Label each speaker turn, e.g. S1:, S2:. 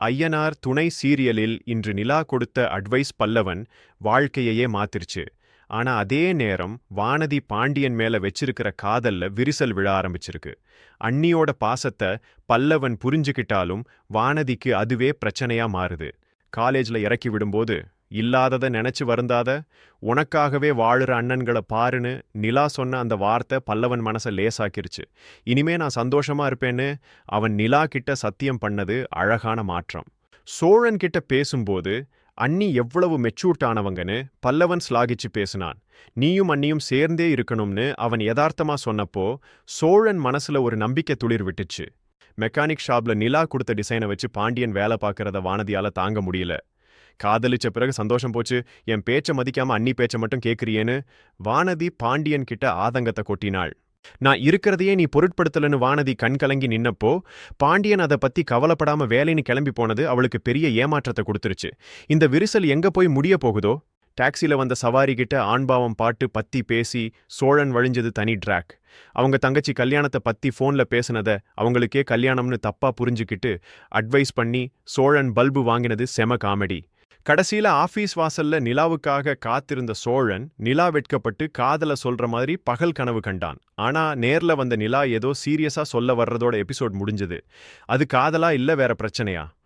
S1: ஐயனார் துணை சீரியலில் இன்று நிலா கொடுத்த அட்வைஸ் பல்லவன் வாழ்க்கையையே மாத்திருச்சு. ஆனா அதே நேரம் வானதி பாண்டியன் மேல வச்சிருக்கிற காதல்ல விரிசல் விழ ஆரம்பிச்சிருக்கு. அண்ணியோட பாசத்தை பல்லவன் புரிஞ்சுக்கிட்டாலும் வானதிக்கு அதுவே பிரச்சனையா மாறுது. காலேஜ்ல இறக்கி விடும்போது இல்லாதத நினைச்சு வருந்தாத உனக்காகவே வாழுற அண்ணன்களை பாருன்னு நிலா சொன்ன அந்த வார்த்தை பல்லவன் மனசை லேசாக்கிருச்சு. இனிமே நான் சந்தோஷமா இருப்பேன்னு அவன் நிலா கிட்ட சத்தியம் பண்ணது அழகான மாற்றம். சோழன் கிட்ட பேசும்போது அண்ணி எவ்வளவு மெச்சூர்டானவங்கன்னு பல்லவன் ஸ்லாகிச்சு பேசினான். நீயும் அண்ணியும் சேர்ந்தே இருக்கணும்னு அவன் யதார்த்தமா சொன்னப்போ சோழன் மனசுல ஒரு நம்பிக்கை துளிர் விட்டுச்சு. மெக்கானிக் ஷாப்ல நிலா கொடுத்த டிசைனை வச்சு பாண்டியன் வேலை பார்க்கறத வானதியால தாங்க முடியல. காதலிச்ச பிறகு சந்தோஷம் போச்சு. என் பேச்ச மதிக்காம அன்னி பேச்சை மட்டும் கேக்குறியேன்னு? வானதி பாண்டியன் கிட்ட ஆதங்கத்தை கொட்டினாள். நான் இருக்கிறதையே நீ பொருட்படுத்தலன்னு வானதி கண் கலங்கி நின்னப்போ பாண்டியன் அதை பத்தி கவலைப்படாம வேலைன்னு கிளம்பி போனது அவளுக்கு பெரிய ஏமாற்றத்தை கொடுத்துருச்சு. இந்த விரிசல் எங்க போய் முடிய போகுதோ? டாக்ஸில வந்த சவாரி கிட்ட ஆண்பாவம் பாட்டு பத்தி பேசி சோழன் வழிஞ்சது தனி ட்ராக் அவங்க தங்கச்சி கல்யாணத்தை பத்தி ஃபோன்ல பேசுனத அவங்களுக்கே கல்யாணம்னு தப்பா புரிஞ்சுக்கிட்டு அட்வைஸ் பண்ணி சோழன் பல்பு வாங்கினது செம காமெடி கடைசியில் ஆபீஸ் வாசல்ல நிலாவுக்காக காத்திருந்த சோழன் நிலா வெட்கப்பட்டு காதல சொல்ற மாதிரி பகல் கனவு கண்டான். ஆனா நேர்ல வந்த நிலா ஏதோ சீரியஸா சொல்ல வர்றதோட எபிசோட் முடிஞ்சது. அது காதலா இல்ல வேற பிரச்சனையா?